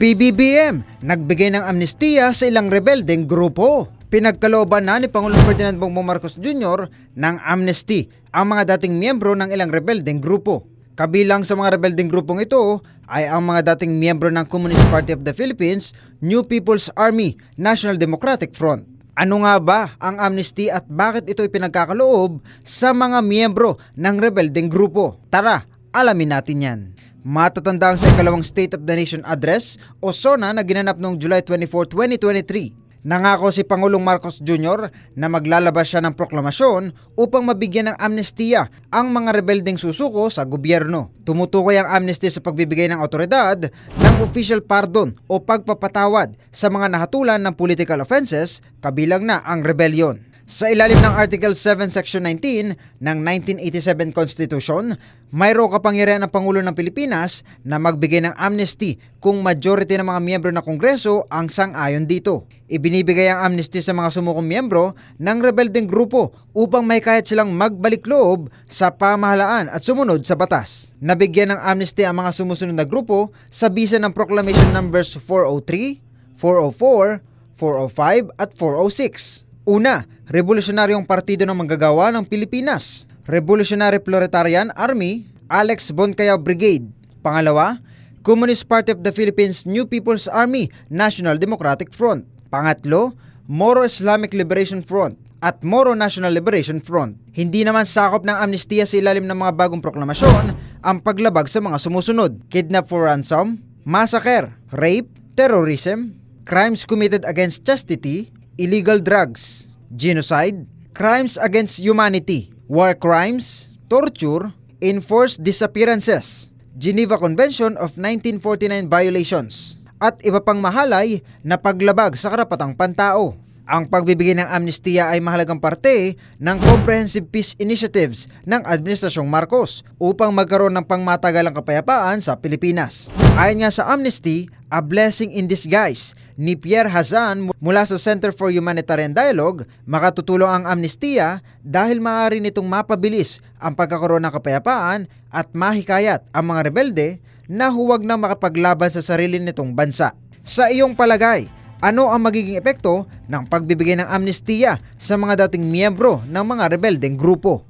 PBBM, nagbigay ng amnestiya sa ilang rebeldeng grupo. Pinagkalooban na ni Pangulong Ferdinand Bongbong Marcos Jr. ng amnesty ang mga dating miyembro ng ilang rebeldeng grupo. Kabilang sa mga rebeldeng grupong ito ay ang mga dating miyembro ng Communist Party of the Philippines, New People's Army, National Democratic Front. Ano nga ba ang amnesty at bakit ito ipinagkakaloob sa mga miyembro ng rebeldeng grupo? Tara, alamin natin yan. Matatanda ang sa ikalawang State of the Nation Address o SONA na ginanap noong July 24, 2023. Nangako si Pangulong Marcos Jr. na maglalabas siya ng proklamasyon upang mabigyan ng amnestiya ang mga rebeldeng susuko sa gobyerno. Tumutukoy ang amnesty sa pagbibigay ng otoridad ng official pardon o pagpapatawad sa mga nahatulan ng political offenses kabilang na ang rebellion. Sa ilalim ng Article 7 Section 19 ng 1987 Constitution, mayroong kapangyarihan ng Pangulo ng Pilipinas na magbigay ng amnesty kung majority ng mga miyembro ng Kongreso ang sang-ayon dito. Ibinibigay ang amnesty sa mga sumukong miyembro ng rebeldeng grupo upang may kahit silang magbalik loob sa pamahalaan at sumunod sa batas. Nabigyan ng amnesty ang mga sumusunod na grupo sa bisa ng Proclamation Numbers 403, 404, 405 at 406. Una, Revolusyonaryong Partido ng Manggagawa ng Pilipinas, Revolutionary Proletarian Army, Alex Boncaya Brigade. Pangalawa, Communist Party of the Philippines New People's Army National Democratic Front. Pangatlo, Moro Islamic Liberation Front at Moro National Liberation Front. Hindi naman sakop ng amnestiya sa ilalim ng mga bagong proklamasyon ang paglabag sa mga sumusunod. Kidnap for ransom, massacre, rape, terrorism, crimes committed against chastity, illegal drugs, genocide, crimes against humanity, war crimes, torture, enforced disappearances, Geneva Convention of 1949 violations, at iba pang mahalay na paglabag sa karapatang pantao. Ang pagbibigay ng amnestiya ay mahalagang parte ng Comprehensive Peace Initiatives ng Administrasyong Marcos upang magkaroon ng pangmatagalang kapayapaan sa Pilipinas. Ayon nga sa amnesty, a blessing in disguise ni Pierre Hazan mula sa Center for Humanitarian Dialogue, makatutulong ang amnestiya dahil maaari nitong mapabilis ang pagkakaroon ng kapayapaan at mahikayat ang mga rebelde na huwag na makapaglaban sa sarili nitong bansa. Sa iyong palagay, ano ang magiging epekto ng pagbibigay ng amnestiya sa mga dating miyembro ng mga rebeldeng grupo?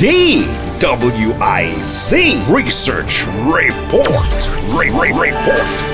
DWIZ Research Report. Re- Re- Report.